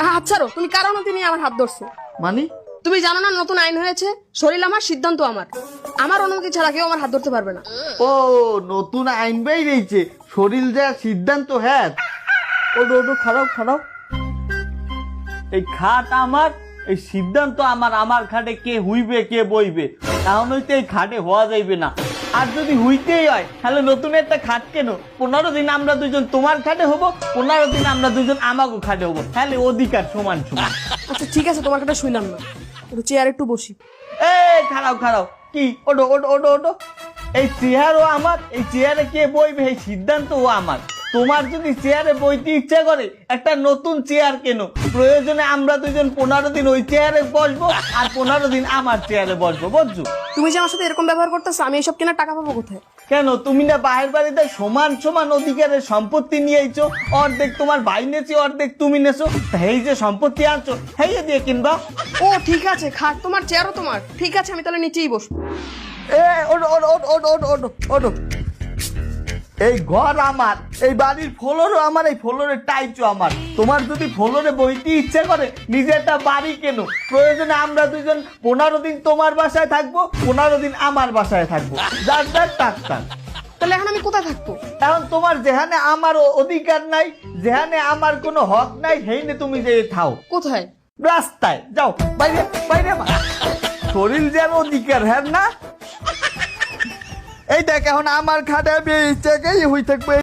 আচ্ছা রো তুমি কারণ তিনি আমার হাত ধরছো? মানে? তুমি জানো না নতুন আইন হয়েছে? শরীর আমার সিদ্ধান্ত আমার। আমার অনুমতি ছাড়া কেউ আমার হাত ধরতে পারবে না। ও নতুন আইন বেরিয়েছে শরীর যা সিদ্ধান্ত হ্যাঁ। ওটো ওটো খারাপ খারাপ এই খাট আমার এই সিদ্ধান্ত আমার। আমার খাটে কে হুইবে কে বইবে? তাহলে হইতে এই খাটে হওয়া যাইবে না। আর যদি হইতেই হয় তাহলে নতুন একটা খাট কেন? পনেরো দিন আমরা দুজন তোমার খাটে হব পনেরো দিন আমরা দুজন আমাকে খাটে হব। তাহলে অধিকার সমান সমান। আচ্ছা ঠিক আছে তোমার কথা শুনলাম না। চেয়ার একটু বসি। এ খারাপ খারাপ কি? ওটো ওটো ওটো ওটো এই চেয়ারও আমার এই চেয়ারে কে বইবে? এই সিদ্ধান্তও আমার। তোমার যদি চেয়ারে বইতে ইচ্ছা করে একটা নতুন চেয়ার কেন। প্রয়োজনে আমরা দুজন পনেরো দিন ওই চেয়ারে বসবো আর পনেরো দিন আমার চেয়ারে বসবো বুঝছ? তুমি যে আমার সাথে এরকম ব্যবহার করতেছো আমি এসব কেনার টাকা পাবো কোথায়? কেন? তুমি না বাহির বাড়িতে সমান সমান অধিকারের সম্পত্তি নিয়েছো অর্ধেক তোমার ভাই নেছি অর্ধেক তুমি নেছো। এই যে সম্পত্তি আনছো হেই দিয়ে কিনবা। ও ঠিক আছে খাট তোমার চেয়ারও তোমার। ঠিক আছে আমি তাহলে নিচেই বসবো। এ ওটো ওটো ওটো ওটো ওটো ওটো এই ঘর আমার এই বাড়ির ফ্লোরও আমার এই ফ্লোরের টাইচও আমার। তোমার যদি ফ্লোরে বইতে ইচ্ছে করে নিজে একটা বাড়ি কেন। প্রয়োজনে আমরা দুজন পনেরো দিন তোমার বাসায় থাকব পনেরো দিন আমার বাসায় থাকব। যার যার টাক টাক। তাহলে এখন আমি কোথায় থাকব? এখন তোমার যেখানে আমার অধিকার নাই যেখানে আমার কোনো হক নাই সেইনে তুমি যে থাও। কোথায়? রাস্তায়। যাও বাইরে বাইরে শরীর যেন অধিকার হ্যাঁ না? এই দেখ এখন আমার খাটে জায়গায় হই থাকবে।